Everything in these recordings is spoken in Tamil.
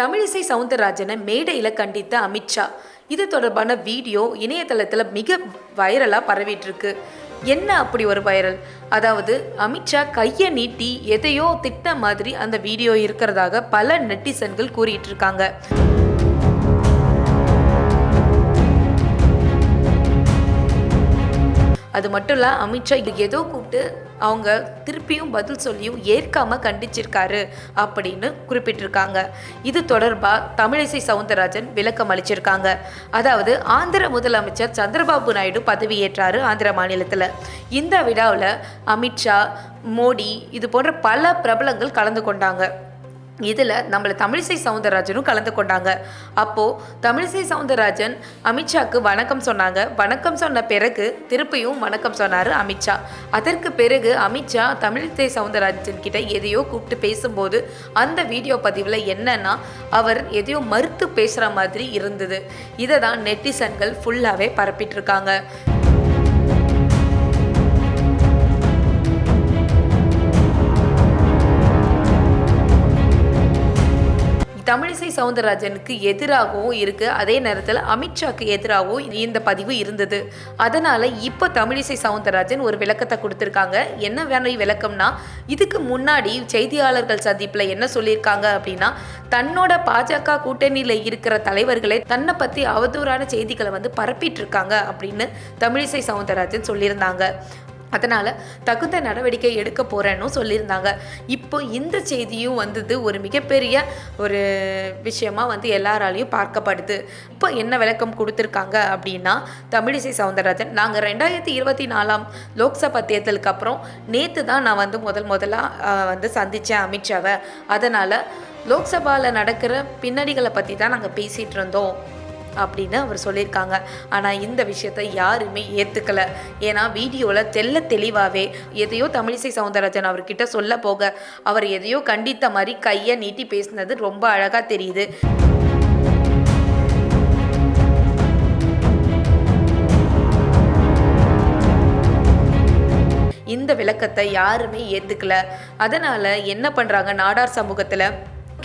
தமிழிசை சவுந்தரராஜனை மேடையில் கண்டித்த அமித்ஷா இது தொடர்பான வீடியோ இணையதளத்தில் மிக வைரலாக பரவிட்டுருக்கு. என்ன அப்படி ஒரு வைரல்? அதாவது அமித்ஷா கையை நீட்டி எதையோ திட்ட மாதிரி அந்த வீடியோ இருக்கிறதாக பல நெட்டிசன்கள் கூறிட்டு இருக்காங்க அது மட்டும் இல்லை அமித்ஷா இது ஏதோ கூப்பிட்டு அவங்க திருப்பியும் பதில் சொல்லியும் ஏற்காமல் கண்டிச்சிருக்காரு அப்படின்னு குறிப்பிட்டிருக்காங்க. இது தொடர்பாக தமிழிசை சவுந்தரராஜன் விளக்கம் அளிச்சிருக்காங்க. அதாவது ஆந்திர முதலமைச்சர் சந்திரபாபு நாயுடு பதவியேற்றாரு ஆந்திர மாநிலத்தில். இந்த விழாவில் அமித்ஷா மோடி இது போன்ற பல பிரபலங்கள் கலந்து கொண்டாங்க. இதில் நம்மளை தமிழிசை சவுந்தரராஜனும் கலந்து கொண்டாங்க. அப்போது தமிழிசை சவுந்தரராஜன் அமித்ஷாக்கு வணக்கம் சொன்னாங்க. வணக்கம் சொன்ன பிறகு திருப்பியும் வணக்கம் சொன்னார் அமித்ஷா. அதற்கு பிறகு அமித்ஷா தமிழிசை சவுந்தரராஜன் கிட்ட எதையோ கூப்பிட்டு பேசும்போது அந்த வீடியோ பதிவில் என்னன்னா அவர் எதையோ மறுத்து பேசுகிற மாதிரி இருந்தது. இதை தான் நெட்டிசன்கள் ஃபுல்லாகவே பரப்பிட்டு இருக்காங்க. தமிழிசை சவுந்தரராஜனுக்கு எதிராகவும் இருக்குது அதே நேரத்தில் அமித்ஷாக்கு எதிராகவும் இந்த பதிவு இருந்தது. அதனால் இப்போ தமிழிசை சவுந்தரராஜன் ஒரு விளக்கத்தை கொடுத்துருக்காங்க. என்ன வேணும் விளக்கம்னா இதுக்கு முன்னாடி செய்தியாளர்கள் சந்திப்பில் என்ன சொல்லியிருக்காங்க அப்படின்னா தன்னோட பாஜக கூட்டணியில் இருக்கிற தலைவர்களை தன்னை பற்றி அவதூறான செய்திகளை வந்து பரப்பிட்டு இருக்காங்க அப்படின்னு தமிழிசை சவுந்தரராஜன் சொல்லியிருந்தாங்க. அதனால் தகுந்த நடவடிக்கை எடுக்க போகிறேன்னு சொல்லியிருந்தாங்க. இப்போ இந்த செய்தியும் வந்தது ஒரு மிகப்பெரிய ஒரு விஷயமாக வந்து எல்லாராலையும் பார்க்கப்படுது. இப்போ என்ன விளக்கம் கொடுத்துருக்காங்க அப்படின்னா தமிழிசை சவுந்தரராஜன் நாங்கள் ரெண்டாயிரத்தி இருபத்தி நாலாம் லோக்சபா தேர்தலுக்கு அப்புறம் நேற்று தான் நான் வந்து முதல் முதலாக வந்து சந்தித்தேன் அமித்ஷாவை. அதனால் லோக்சபாவில் நடக்கிற பின்னணிகளை பற்றி தான் நாங்கள் பேசிகிட்டு இருந்தோம். அப்படின்னு அவர் சொல்லியிருக்காங்க. ஆனால் இந்த விஷயத்தை யாருமே ஏற்றுக்கலை ஏன்னா வீடியோவில் தெல்ல தெளிவாகவே எதையோ தமிழிசை சவுந்தரராஜன் அவர்கிட்ட சொல்ல போக அவர் எதையோ கண்டித்த மாதிரி கையை நீட்டி பேசினது ரொம்ப அழகாக தெரியுது. இந்த விளக்கத்தை யாருமே ஏற்றுக்கல அதனால் என்ன பண்ணுறாங்க நாடார் சமூகத்தில்?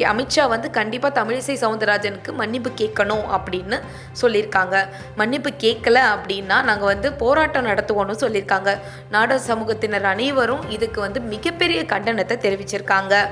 அமித்ஷா வந்து கண்டிப்பாக தமிழிசை சவுந்தரராஜனுக்கு மன்னிப்பு கேட்கணும் அப்படின்னு சொல்லியிருக்காங்க. மன்னிப்பு கேட்கல அப்படின்னா நாங்கள் வந்து போராட்டம் நடத்துவோம்னு சொல்லியிருக்காங்க. நாடக சமூகத்தினர் அனைவரும் இதுக்கு வந்து மிகப்பெரிய கண்டனத்தை தெரிவிச்சிருக்காங்க.